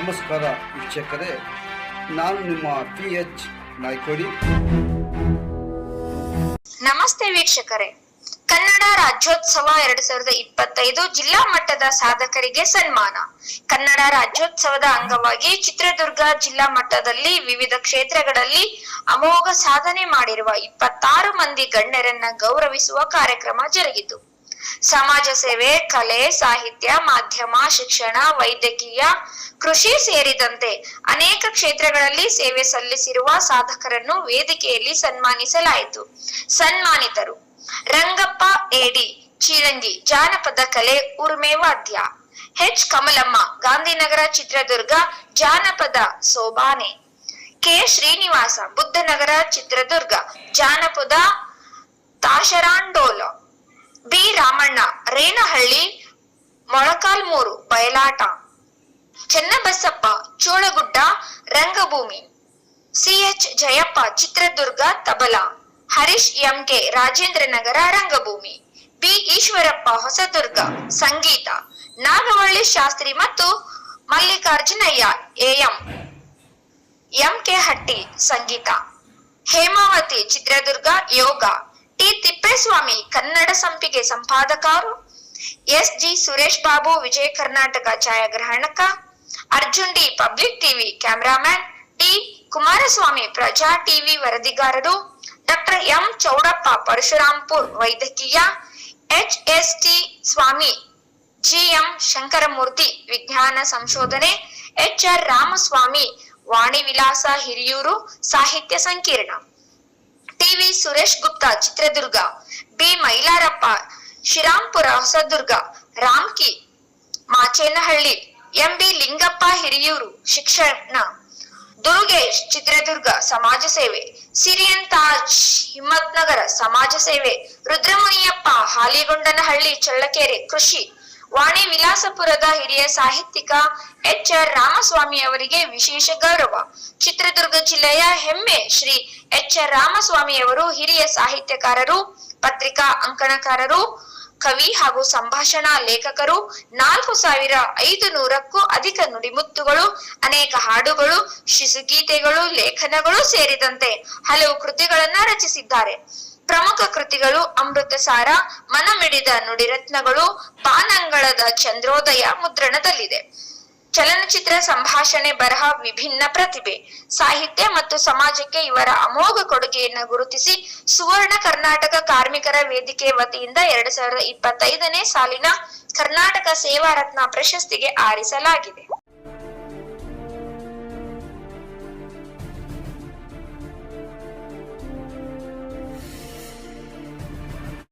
ನಮಸ್ಕಾರ ವೀಕ್ಷಕರೇ, ನಾನು ನಿಮ್ಮ ಪಿ ಎಚ್ ನಾಯ್ಕೋಡಿ. ನಮಸ್ತೆ ವೀಕ್ಷಕರೇ. ಕನ್ನಡ ರಾಜ್ಯೋತ್ಸವ ಎರಡ್ ಸಾವಿರದ ಇಪ್ಪತ್ತೈದು ಜಿಲ್ಲಾ ಮಟ್ಟದ ಸಾಧಕರಿಗೆ ಸನ್ಮಾನ. ಕನ್ನಡ ರಾಜ್ಯೋತ್ಸವದ ಅಂಗವಾಗಿ ಚಿತ್ರದುರ್ಗ ಜಿಲ್ಲಾ ಮಟ್ಟದಲ್ಲಿ ವಿವಿಧ ಕ್ಷೇತ್ರಗಳಲ್ಲಿ ಅಮೋಘ ಸಾಧನೆ ಮಾಡಿರುವ ಇಪ್ಪತ್ತಾರು ಮಂದಿ ಗಣ್ಯರನ್ನ ಗೌರವಿಸುವ ಕಾರ್ಯಕ್ರಮ ಜರುಗಿತು. ಸಮಾಜ ಸೇವೆ, ಕಲೆ, ಸಾಹಿತ್ಯ, ಮಾಧ್ಯಮ, ಶಿಕ್ಷಣ, ವೈದ್ಯಕೀಯ, ಕೃಷಿ ಸೇರಿದಂತೆ ಅನೇಕ ಕ್ಷೇತ್ರಗಳಲ್ಲಿ ಸೇವೆ ಸಲ್ಲಿಸಿರುವ ಸಾಧಕರನ್ನು ವೇದಿಕೆಯಲ್ಲಿ ಸನ್ಮಾನಿಸಲಾಯಿತು. ಸನ್ಮಾನಿತರು ರಂಗಪ್ಪ, ಎಡಿ ಚೀರಂಗಿ ಜಾನಪದ ಕಲೆ ಉರ್ಮೆ ವಾದ್ಯ ಎಚ್ ಕಮಲಮ್ಮ, ಗಾಂಧಿನಗರ ಚಿತ್ರದುರ್ಗ, ಜಾನಪದ ಸೋಬಾನೆ, ಕೆ ಶ್ರೀನಿವಾಸ, ಬುದ್ಧನಗರ ಚಿತ್ರದುರ್ಗ, ಜಾನಪದ ತಾಶರಾಂಡೋಲ ರೇನಹಳ್ಳಿ ಮೊಳಕಾಲ್ಮೂರು ಬಯಲಾಟ. ಚೆನ್ನಬಸಪ್ಪ, ಚೋಳಗುಡ್ಡ, ರಂಗಭೂಮಿ. ಸಿಎಚ್ ಜಯಪ್ಪ, ಚಿತ್ರದುರ್ಗ, ತಬಲಾ. ಹರೀಶ್, ಎಂಕೆ ರಾಜೇಂದ್ರನಗರ, ರಂಗಭೂಮಿ. ಬಿ. ಈಶ್ವರಪ್ಪ, ಹೊಸದುರ್ಗ, ಸಂಗೀತ. ನಾಗವಳ್ಳಿ ಶಾಸ್ತ್ರಿ ಮತ್ತು ಮಲ್ಲಿಕಾರ್ಜುನಯ್ಯ, ಎಎಂ ಎಂಕೆ ಹಟ್ಟಿ, ಸಂಗೀತ. ಹೇಮಾವತಿ, ಚಿತ್ರದುರ್ಗ, ಯೋಗ. ಟಿ. ತಿಪ್ಪೇಸ್ವಾಮಿ, ಕನ್ನಡ ಸಂಪಿಗೆ ಸಂಪಾದಕರು. S G Suresh Babu Vijaya Karnataka ಛಾಯಾಗ್ರಹಣಕ Arjun D public TV cameraman D Kumaraswamy Praja TV ವರದಿಗಾರರು doctor M Chowdappa Parashurampur ವೈದ್ಯಕೀಯ H S T Swamy GM Shankaramurthy ವಿಜ್ಞಾನ ಸಂಶೋಧನೆ ಎಚ್ ಆರ್ ರಾಮಸ್ವಾಮಿ ವಾಣಿ ವಿಲಾಸ ಹಿರಿಯೂರು ಸಾಹಿತ್ಯ ಸಂಕೀರ್ಣ TV Suresh Gupta Chitradurga B Mailarappa Srirampura Hosadurga, Ramki, Machenahalli, MB Lingappa Hiriyur ಶಿಕ್ಷಣ, ದುರುಗೇಶ್ ಚಿತ್ರದುರ್ಗ ಸಮಾಜ ಸೇವೆ, Syrian Taj ಹಿಮ್ಮತ್ನಗರ ಸಮಾಜ ಸೇವೆ, ರುದ್ರಮುನಿಯಪ್ಪ ಹಾಲಿಗೊಂಡನಹಳ್ಳಿ ಚಳ್ಳಕೆರೆ ಕೃಷಿ ವಾಣಿ ವಿಲಾಸಪುರದ ಹಿರಿಯ ಸಾಹಿತ್ಯಿಕ ಎಚ್ ಆರ್ ರಾಮಸ್ವಾಮಿ ಅವರಿಗೆ ವಿಶೇಷ ಗೌರವ. ಚಿತ್ರದುರ್ಗ ಜಿಲ್ಲೆಯ ಹೆಮ್ಮೆ ಶ್ರೀ ಎಚ್ ಆರ್ ರಾಮಸ್ವಾಮಿ ಅವರು ಹಿರಿಯ ಸಾಹಿತ್ಯಕಾರರು, ಪತ್ರಿಕಾ ಅಂಕಣಕಾರರು, ಕವಿ ಹಾಗೂ ಸಂಭಾಷಣಾ ಲೇಖಕರು, ನಾಲ್ಕು ಸಾವಿರ ಐದು ನೂರಕ್ಕೂ ಅಧಿಕ ನುಡಿಮುತ್ತುಗಳು, ಅನೇಕ ಹಾಡುಗಳು, ಶಿಶುಗೀತೆಗಳು, ಲೇಖನಗಳು ಸೇರಿದಂತೆ ಹಲವು ಕೃತಿಗಳನ್ನ ರಚಿಸಿದ್ದಾರೆ. ಪ್ರಮುಖ ಕೃತಿಗಳು ಅಮೃತಸಾರ, ಮನಮಿಡಿದ ನುಡಿರತ್ನಗಳು ಪಾನಂಗಳದ ಚಂದ್ರೋದಯ ಮುದ್ರಣದಲ್ಲಿದೆ. ಚಲನಚಿತ್ರ ಸಂಭಾಷಣೆ ಬರಹ ವಿಭಿನ್ನ ಪ್ರತಿಭೆ. ಸಾಹಿತ್ಯ ಮತ್ತು ಸಮಾಜಕ್ಕೆ ಇವರ ಅಮೋಘ ಕೊಡುಗೆಯನ್ನು ಗುರುತಿಸಿ ಸುವರ್ಣ ಕರ್ನಾಟಕ ಕಾರ್ಮಿಕರ ವೇದಿಕೆ ವತಿಯಿಂದ ಎರಡ್ ಸಾವಿರದ ಇಪ್ಪತ್ತೈದನೇ ಸಾಲಿನ ಕರ್ನಾಟಕ ಸೇವಾ ರತ್ನ ಪ್ರಶಸ್ತಿಗೆ ಆರಿಸಲಾಗಿದೆ.